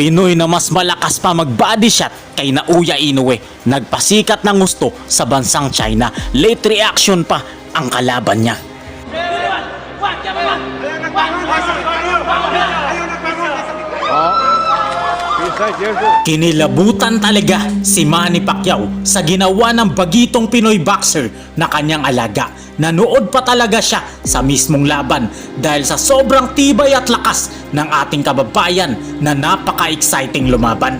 Pinoy na mas malakas pa mag-body shot kay Naoya Inoue. Nagpasikat ng gusto sa bansang China. Late reaction pa ang kalaban niya. Kinilabutan talaga si Manny Pacquiao sa ginawa ng bagitong Pinoy boxer na kanyang alaga. Nanood pa talaga siya sa mismong laban dahil sa sobrang tibay at lakas ng ating kababayan na napaka-exciting lumaban.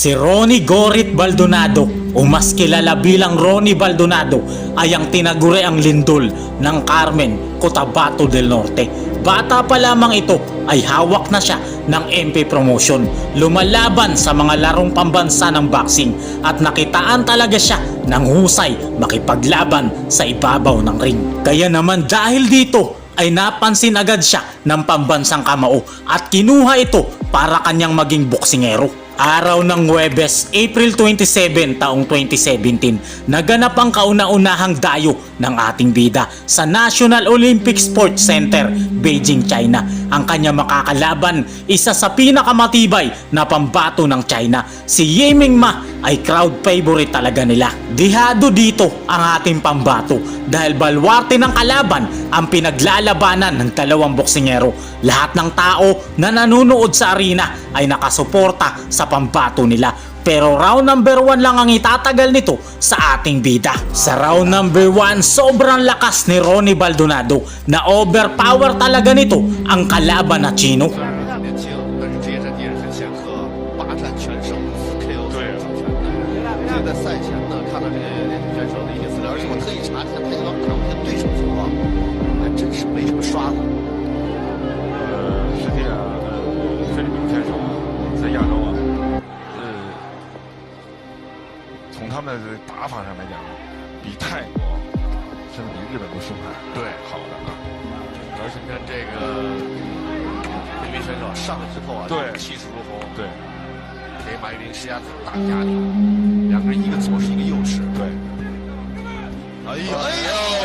Si Ronnie Gorit Baldonado o mas kilala bilang Ronnie Baldonado ay ang tinaguri ang lindol ng Carmen, Cotabato del Norte. Bata pa lamang ito ay hawak na siya ng MP promotion. Lumalaban sa mga larong pambansa ng boxing at nakitaan talaga siya ng husay makipaglaban sa ibabaw ng ring. Kaya naman dahil dito ay napansin agad siya ng pambansang kamao at kinuha ito para kanyang maging boksingero. Araw ng Huwebes, April 27 taong 2017, naganap ang kauna-unahang dayo ng ating bida sa National Olympic Sports Center, Beijing, China. Ang kanya makakalaban, isa sa pinakamatibay na pambato ng China, si Yiming Ma ay crowd favorite talaga nila. Dihado dito ang ating pambato dahil balwarte ng kalaban ang pinaglalabanan ng dalawang boksingero. Lahat ng tao na nanonood sa arena ay nakasuporta sa pambato nila. Pero round number 1 lang ang itatagal nito sa ating bida. Sa round number 1, sobrang lakas ni Ronnie Baldonado na overpower talaga nito ang kalaban na Chino. 年他们的打法上来讲，比泰国甚至比日本都凶悍，对好的啊，而且你看这个这名选手上来之后啊，对气势如虹，对给马玉林施加很大压力。两个人一个左势，一个右势。对。哎呦哎呦！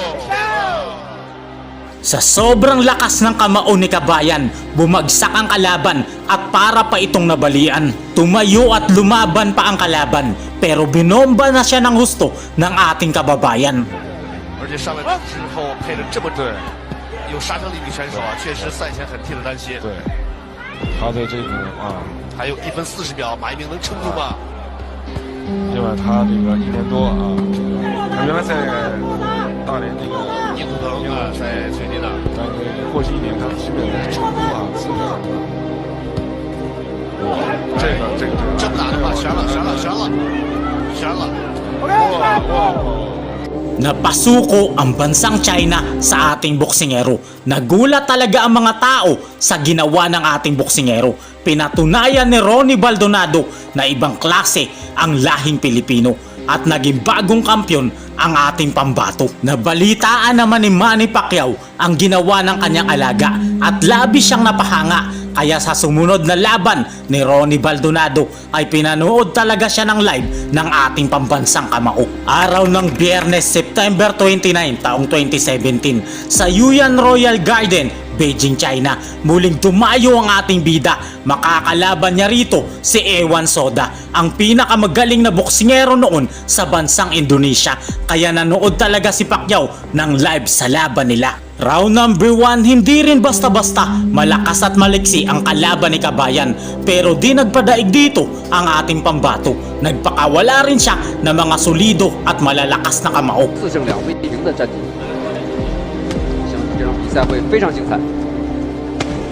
Sa sobrang lakas ng kamao ni Kabayan, bumagsak ang kalaban at para pa itong nabalian. Tumayo at lumaban pa ang kalaban pero binomba na siya ng husto ng ating kababayan. 而且上来之后配了这么对有杀伤力的选手啊，确实赛前很替他担心。对，他的这种啊，还有一分四十秒，马一鸣能撑住吗？ 另外他这个一年多啊，这个他原来在大连那个印度德啊，在水泥呢，但是过去一年他基本在成都啊，四川啊，这个这个这么打的话，悬了，悬了，悬了，悬了。哇哇哇！Napasuko ang bansang China sa ating boksingero. Nagulat talaga ang mga tao sa ginawa ng ating boksingero. Pinatunayan ni Ronnie Baldonado na ibang klase ang lahing Pilipino at naging bagong kampyon ang ating pambato. Nabalitaan naman ni Manny Pacquiao ang ginawa ng kanyang alaga at labis siyang napahanga kaya sa sumunod na laban ni Ronnie Baldonado ay pinanood talaga siya ng live ng ating pambansang kamao. Araw ng Biyernes, September 29, taong 2017 sa Yuyan Royal Garden, Beijing, China. Muling dumayo ang ating bida. Makakalaban niya rito si Ewan Soda, ang pinakamagaling na boksingero noon sa bansang Indonesia. Kaya nanood talaga si Pacquiao ng live sa laban nila. Round number 1, hindi rin basta-basta malakas at maliksi ang kalaban ni Kabayan pero di nagpadaig dito ang ating pambato. Nagpakawala rin siya ng mga solido at malalakas na kamao. 四胜两败零的战绩，相信这场比 赛会非常精彩。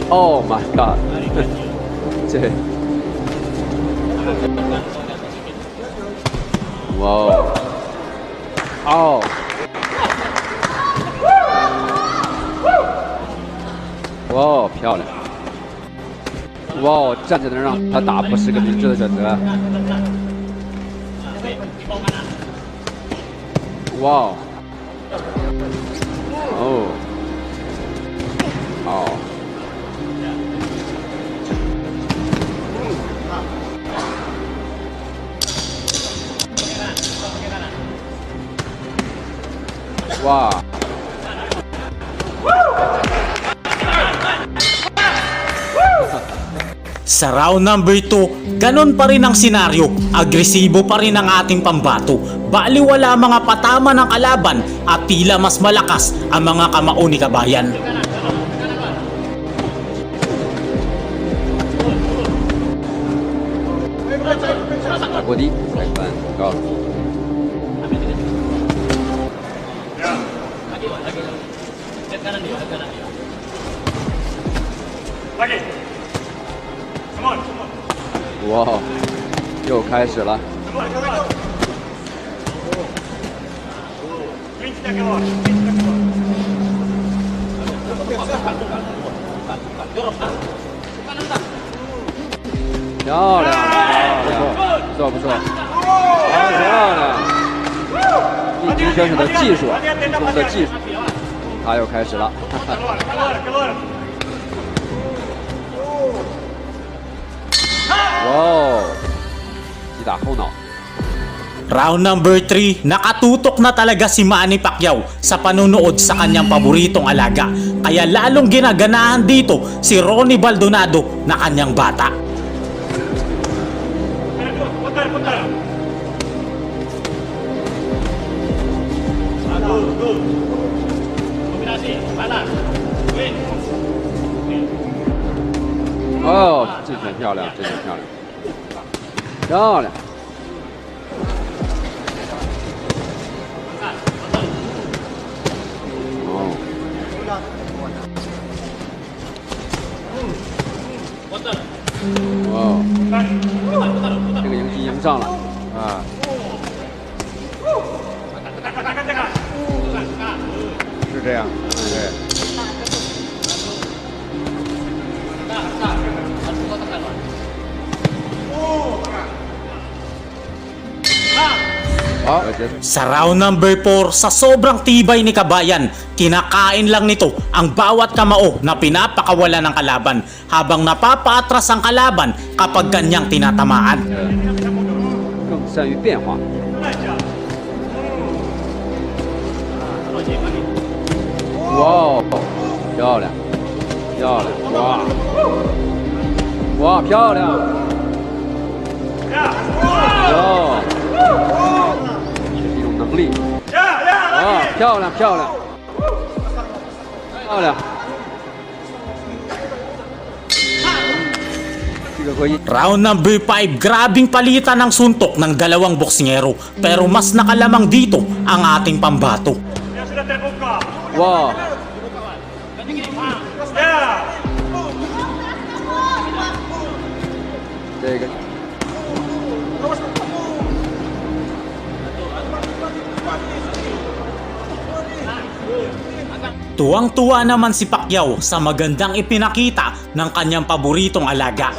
Oh my god！这，哇哦，哦，哇哦，漂亮！哇哦，站在那让他打不是个明智的选择。哇哦，Oo. Wow. Sa round number 2, ganun pa rin ang senaryo. Agresibo pa rin ang ating pambato. Baliwala mga patama ng kalaban at tila mas malakas ang mga kamao ni kabayan. 哇，又开始了。漂亮，漂亮，不错不错，好漂亮！印尼选手的技术，运动的技术，他又开始了。哈哈。哇哦，击打后脑。 Round number 3, nakatutok na talaga si Manny Pacquiao sa panunood sa kanyang paboritong alaga. Kaya lalong ginaganahan dito si Ronnie Baldonado na kanyang bata. 这拳漂亮，这拳漂亮，漂亮。哦，哦，这个赢赢上了啊！是这样，对。好，结束。 Sa round number 4, sa sobrang tibay ni Kabayan, kinakain lang nito ang bawat kamao na pinapakawala ng kalaban habang napapaatras ang kalaban kapag kanyang tinatamaan. 更善于变化。哇哦，漂亮，漂亮，哇，哇，漂亮， 是一种能力，哇，漂亮，漂亮，漂亮，这个可以。 Round number 5, grabing palitan ng suntok ng dalawang boksingero pero mas nakalamang dito ang ating pambato. 哇，这 Tuwang-tuwa naman si Pacquiao sa magandang ipinakita ng kanyang paboritong alaga.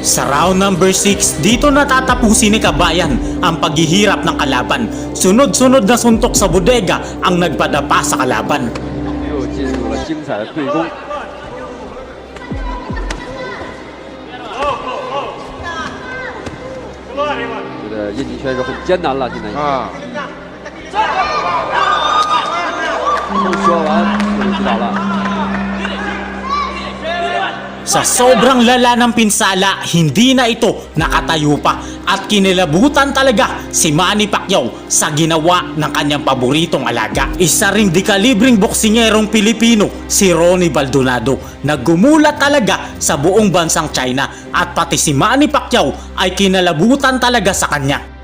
Sa round number 6, dito natatapusin ni Kabayan ang paghihirap ng kalaban. Sunod-sunod na suntok sa bodega ang nagpadapa sa kalaban. 又 Sa sobrang lala ng pinsala, hindi na ito nakatayo pa at kinilabutan talaga si Manny Pacquiao sa ginawa ng kanyang paboritong alaga. Isa ring dekalibring boksingerong Pilipino si Ronnie Baldonado na gumulat talaga sa buong bansang China at pati si Manny Pacquiao ay kinalabutan talaga sa kanya.